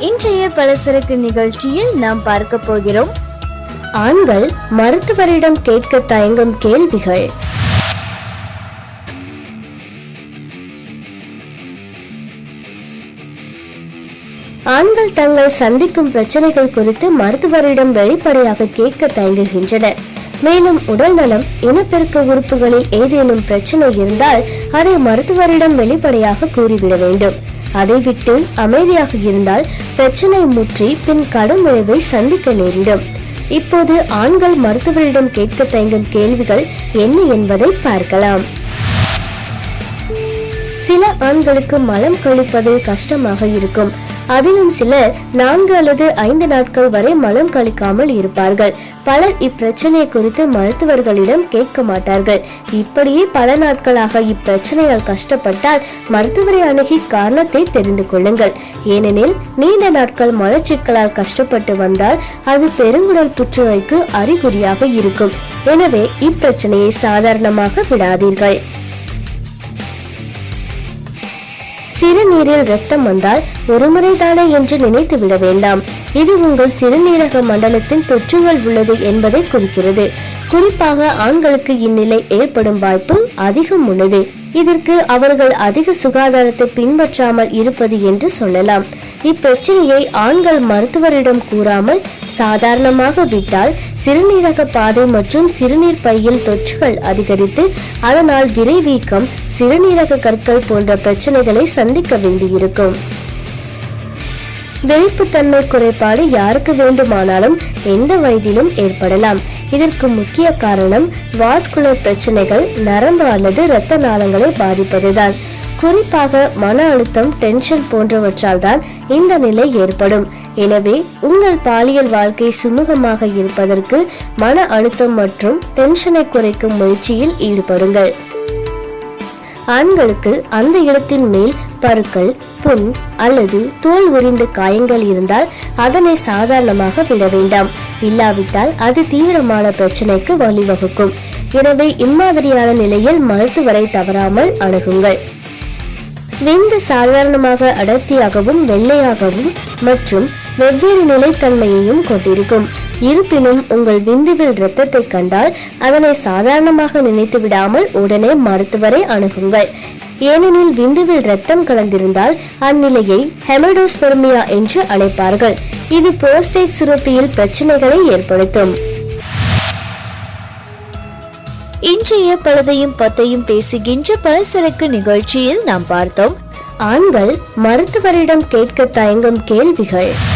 இன்றைய பலசரக்கு நிகழ்ச்சியில் நாம் பார்க்க போகிறோம். ஆண்கள் மருத்துவரிடம் கேட்க தயங்கும் கேள்விகள். ஆண்கள் தங்கள் சந்திக்கும் பிரச்சனைகள் குறித்து மருத்துவரிடம் வெளிப்படையாக கேட்க தயங்குகின்றனர். மேலும் உடல் நலம் இனப்பெருக்க உறுப்புகளில் ஏதேனும் பிரச்சனை இருந்தால் அதை மருத்துவரிடம் வெளிப்படையாக கூறிவிட வேண்டும். அதை விட்டு அமைதியாக இருந்தால் பிரச்சனை முற்றி பின் கடும் விளைவை சந்திக்க நேரிடும். இப்போது ஆண்கள் மருத்துவரிடம் கேட்க தயங்கும் கேள்விகள் என்ன என்பதை பார்க்கலாம். சில ஆண்களுக்கு மலம் கழிப்பதில் கஷ்டமாக இருக்கும். அதிலும் சிலர் நான்கு அல்லது ஐந்து நாட்கள் வரை மலம் கழிக்காமல் இருப்பார்கள். பலர் இப்பிரச்சனை குறித்து மருத்துவர்களிடம் கேட்க மாட்டார்கள். இப்படியே பல நாட்களாக இப்பிரச்சனையால் கஷ்டப்பட்டால் மருத்துவரை அணுகி காரணத்தை தெரிந்து கொள்ளுங்கள். ஏனெனில் நீண்ட நாட்கள் மலச்சிக்கலால் கஷ்டப்பட்டு வந்தால் அது பெருங்குடல் புற்றுநோய்க்கு அறிகுறியாக இருக்கும். எனவே இப்பிரச்சனையை சாதாரணமாக விடாதீர்கள். சிறுநீரில் ரத்தம் வந்தால் ஒருமுறை தானே என்று நினைத்து விட வேண்டாம். இது உங்கள் சிறுநீரக மண்டலத்தில் தொற்றுகள் உள்ளது என்பதை குறிக்கிறது. குறிப்பாக ஆண்களுக்கு இந்நிலை ஏற்படும் வாய்ப்பு அதிகம் உள்ளது. இதற்கு அவர்கள் அதிக சுகாதாரத்தை பின்பற்றாமல் இருப்பது என்று சொல்லலாம். இப்பிரச்சனையை ஆண்கள் மருத்துவரிடம் கூறாமல் சாதாரணமாக விட்டால் சிறுநீரக பாதை மற்றும் சிறுநீர் பையில் தொற்றுகள் அதிகரித்து அதனால் விரைவீக்கம் சிறுநீரக கற்கள் போன்ற பிரச்சனைகளை சந்திக்க வேண்டியிருக்கும். வெளிப்புத்தன்மை குறைபாடு யாருக்கு வேண்டுமானாலும் எந்த வயதிலும் ஏற்படலாம். இதற்கு முக்கிய காரணம் வாஸ்குலர் பிரச்சனைகள் நரம்பு அல்லது இரத்த நாளங்களை பாதிப்பதுதான். குறிப்பாக மன அழுத்தம் டென்ஷன் போன்றவற்றால் தான் இந்த நிலை ஏற்படும். எனவே உங்கள் பாலியல் வாழ்க்கை சுமூகமாக இருப்பதற்கு மன அழுத்தம் மற்றும் டென்ஷனை குறைக்கும் முயற்சியில் ஈடுபடுங்கள். ஆண்களுக்கு அந்த இடத்தின் மேல் பருக்கள் புண் அல்லது தோல் உரிந்த காயங்கள் இருந்தால் அதனை சாதாரணமாக விட வேண்டாம். இல்லாவிட்டால் அது தீவிரமான பிரச்சனைக்கு வழிவகுக்கும். எனவே இம்மாதிரியான நிலையில் மருத்துவரை தவறாமல் அணுகுங்கள். விந்து சாதாரணமாக அடர்த்தியாகவும் வெள்ளையாகவும் மற்றும் வெவ்வேறு நிலைத்தன்மையையும் கொண்டிருக்கும். இருப்பினும் உங்கள் விந்துவில் இரத்தத்தை கண்டால் அதனை சாதாரணமாக நினைத்து விடாமல் உடனே மருத்துவரை அணுகுங்கள். ஏனெனில் விந்துவில் இரத்தம் கலந்திருந்தால் அந்நிலையை ஹெமடோஸ்பெர்மியா என்று அழைப்பார்கள். இது புரோஸ்டேட் சுரப்பியில் பிரச்சனைகளை ஏற்படுத்தும். இன்றைய பழுதையும் பத்தையும் பேசுகின்ற பலசரக்கு நிகழ்ச்சியில் நாம் பார்த்தோம். ஆண்கள் மருத்துவரிடம் கேட்க தயங்கும் கேள்விகள்.